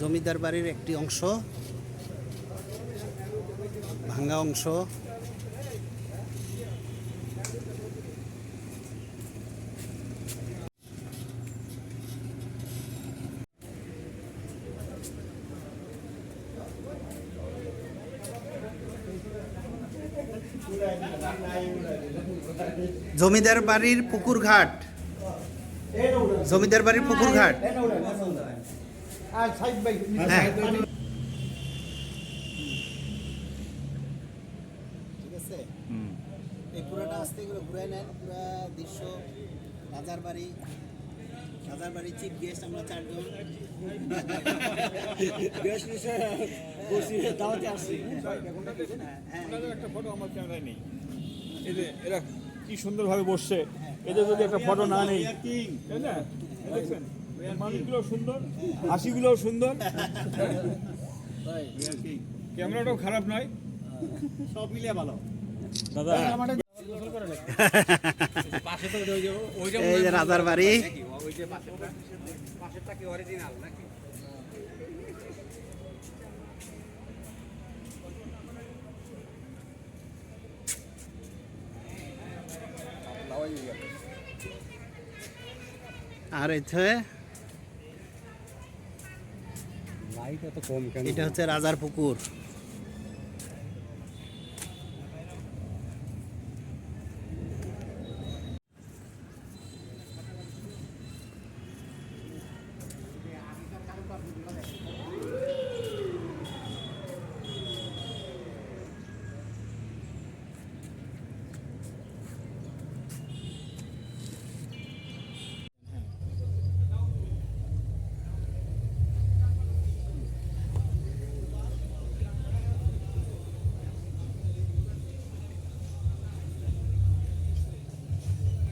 জমিদার বাড়ির একটি অংশ ভাঙ্গা অংশ। জমিদার বাড়ির পুকুর ঘাট। জমিদার বাড়ির পুকুর ঘাট। হ্যাঁ। ঠিক আছে? এই পুরোটা আস্তে করে ঘুরে নেন পুরা দৃশ্য রাজার বাড়ি রাজার বাড়ি চিফ গেস্ট আমরা চারজন। একটা ফটো আমার ক্যামেরায় নেই। এই যে এরা কি সুন্দরভাবে বসছে। এদের যদি একটা ফটো না নেই। তাই না? দেখছেন? মানুষগুলো সুন্দর। হাসিগুলোও সুন্দর ক্যামেরাটাও খারাপ নয়। সব মিলিয়ে ভালো। দাদা। এই যে রাজার বাড়ি। আর হচ্ছে এটা হচ্ছে রাজার পুকুর।